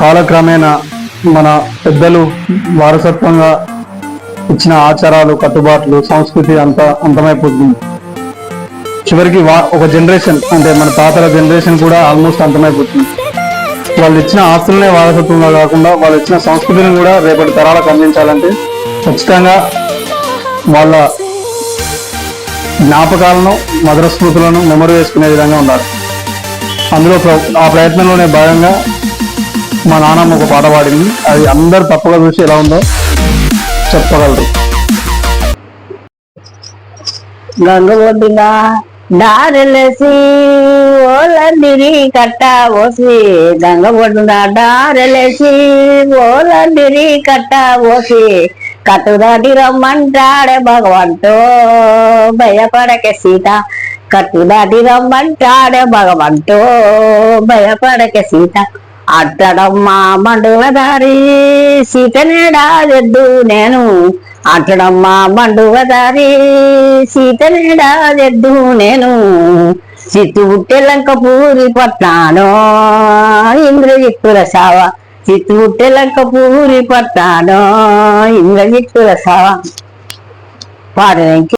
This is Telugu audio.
కాలక్రమేణా మన పెద్దలు వారసత్వంగా ఇచ్చిన ఆచారాలు కట్టుబాట్లు సంస్కృతి అంతా అంతమైపోతుంది. చివరికి వా ఒక జనరేషన్ అంటే మన తాతల జనరేషన్ కూడా ఆల్మోస్ట్ అంతమైపోతుంది. వాళ్ళు ఇచ్చిన ఆస్తులనే వారసత్వంగా కాకుండా వాళ్ళు ఇచ్చిన సంస్కృతిని కూడా రేపటి తరాలకు అందించాలంటే ఖచ్చితంగా వాళ్ళ జ్ఞాపకాలను మధుర స్మృతులను మెమరీ వేసుకునే విధంగా ఉండాలి. అందులో ప్ర- ఆ ప్రయత్నంలోనే భాగంగా మా నాన్నమ్మ ఒక పాట పాడింది. అది అందరు తప్పగా చూసి ఎలా ఉందో చెప్పగలరు. గంగ ఒడ్డున దారెలేసి ఓలండిరి కట్ట ఓసి గంగ ఒడ్డున దారెలేసి ఓలండిరి కట్ట ఓసి కట్టు దాటి రమ్మంటాడే భగవంతో. భయపడకే సీత కట్టు దాటి రమ్మంటాడే భగవంతో. భయపడకే సీత. అట్టడమ్మా మండుల దారి జడ్డు నేను. అట్టడమ్మా మండుల దారి జడ్డు నేను. చిత్తు పుట్టెలంక పూరి పట్టాను ఇంద్రజిత్తుల సావ. చిత్తు పుట్టెలంక పూరి పట్టాను ఇంద్రజిత్తుల సావ. పాడడానికి